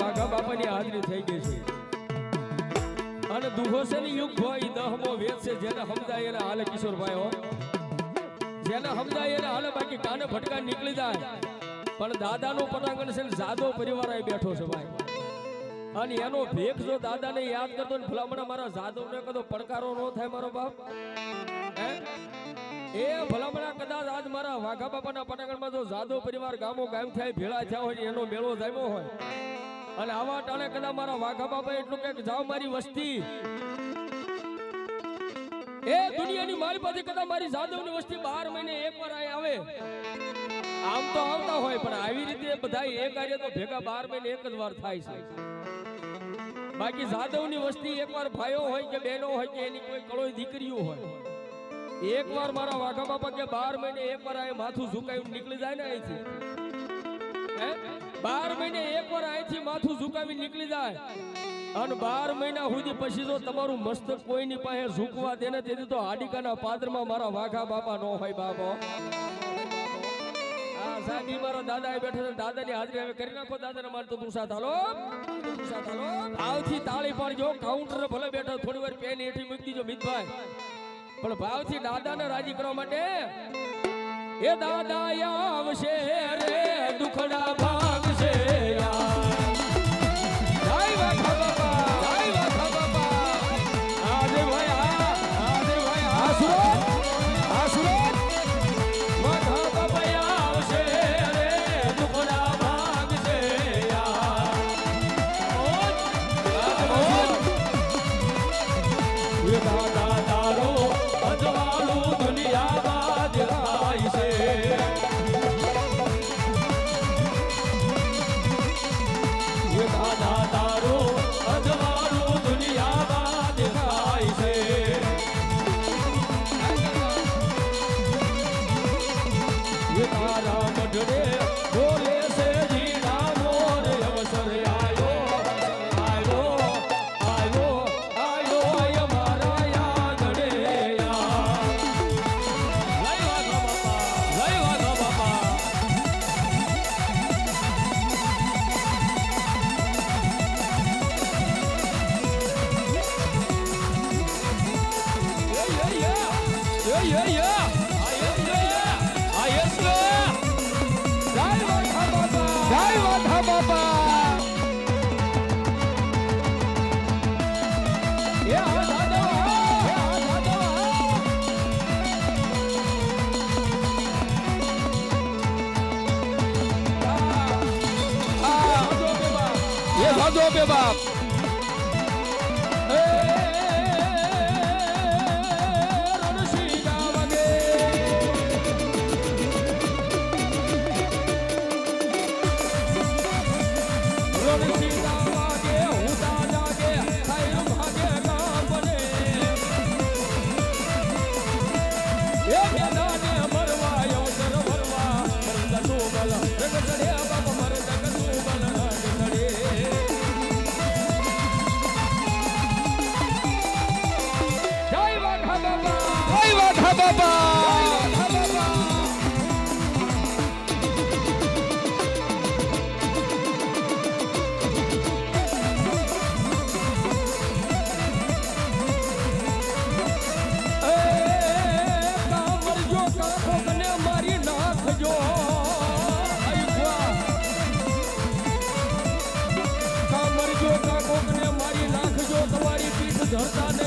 વાઘા બાપાની હાજરી થઈ ગઈ છે. અને દુહોસેની યુગ હોય, દહમો વેદ છે, જેને સમજાય એને હાલે કિશોરભાઈ હો. જેને સમજાય એને હાલે, બાકી કાને ફટકા નીકળી જાય. પણ દાદાનું પટાંગણ છે જાદો પરિવાર આવી બેઠો છે ભાઈ. અને એનો ભેખ જો દાદાને યાદ કરતો ને ભલામણા મારા જાદવને કદો પડકારો ન થાય મારો બાપ. હે? એ ભલામણા કદાચ આજ મારા વાઘા બાપાના પટાંગણમાં જો જાદવ પરિવાર ગામો ગામ થાય, ભેળા થયા હોય એનો મેળો જામ્યો હોય. અને આવા ટાણે કદાચ મારા વાઘા બાપા એટલું કે જાઓ મારી વસ્તી. એ દુનિયાની મારી પાસે કદા મારી જાદવની વસ્તી બાર મહિને એકવાર અહીં આવે. આમ તો આવતા હોય, પણ આવી રીતે બધા એક કાર્ય તો ભેગા બાર મહિને એક જ વાર થાય છે. બાકી જાદવની વસ્તી એકવાર ભાઈઓ હોય કે બહેનો હોય કે એની કોઈ કળોય દીકરીઓ હોય એકવાર મારા વાઘા બાપા કે બાર મહિને એકવાર આ માથું ઝુકાયું નીકળી જાય ને અહીંથી. હે? બાર મહિને એક વાર અહીંથી માથું ઝુકાવી નીકળી જાય. અને બાર મહિના સુધી પછી જો તમારું મસ્તક કોઈની પાસે ઝૂકવા દે ને તેથી તો હાડિકાના પાદરમાં મારા વાઘા બાપા નો હોય બાબો આ સાહેબ મારા દાદા એ તાળી પાડજો કાઉન્ટર ભલે બેઠા થોડી વાર પેન હેઠી મૂકી દીજો પણ ભાવથી દાદાને રાજી કરવા માટે એ દાદા આવશે રે દુખડા ભાગશે 要不要。જોરદાર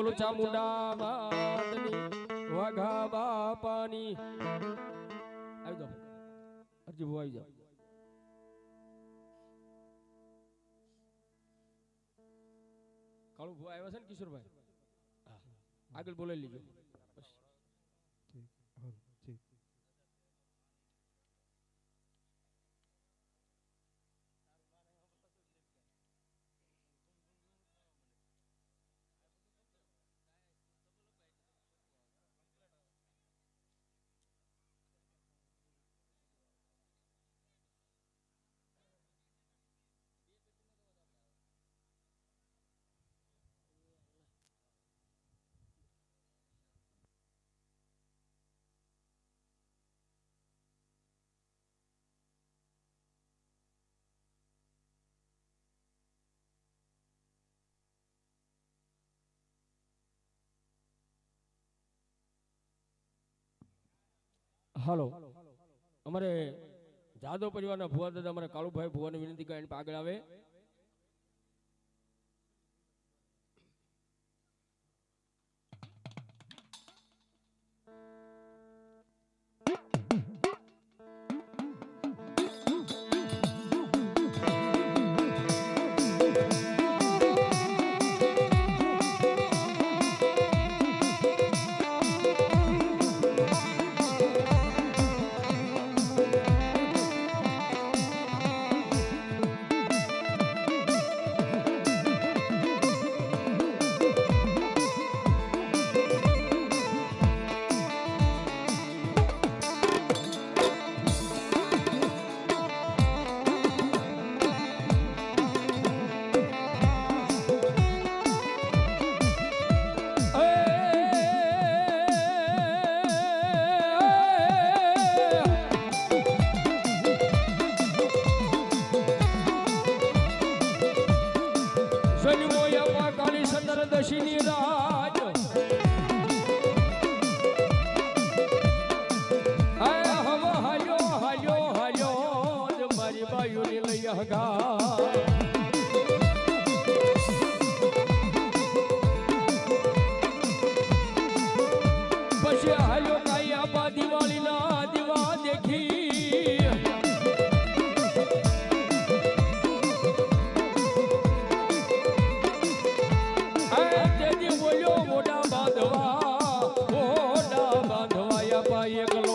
બોલો ચામુંડા માતની વાઘા બાપાની આવી જાઓ. અરજી બહુ આવી જાઓ. કાળુ ભુવા આવ્યા છે ને કિશોરભાઈ? આગળ બોલાવી લીજો. હાલો. અમારે જાદવ પરિવારના ભુવા દાદા અમારે કાળુભાઈ ભુવાની વિનંતી કરીને આગળ આવે. લઈ હગા પછી હાલ્યો કાઈ આપા દિવાળીના દિવા દેખી. તેથી બોલ્યો મોટા બાંધવા મોટા બાંધવા યા એકલો.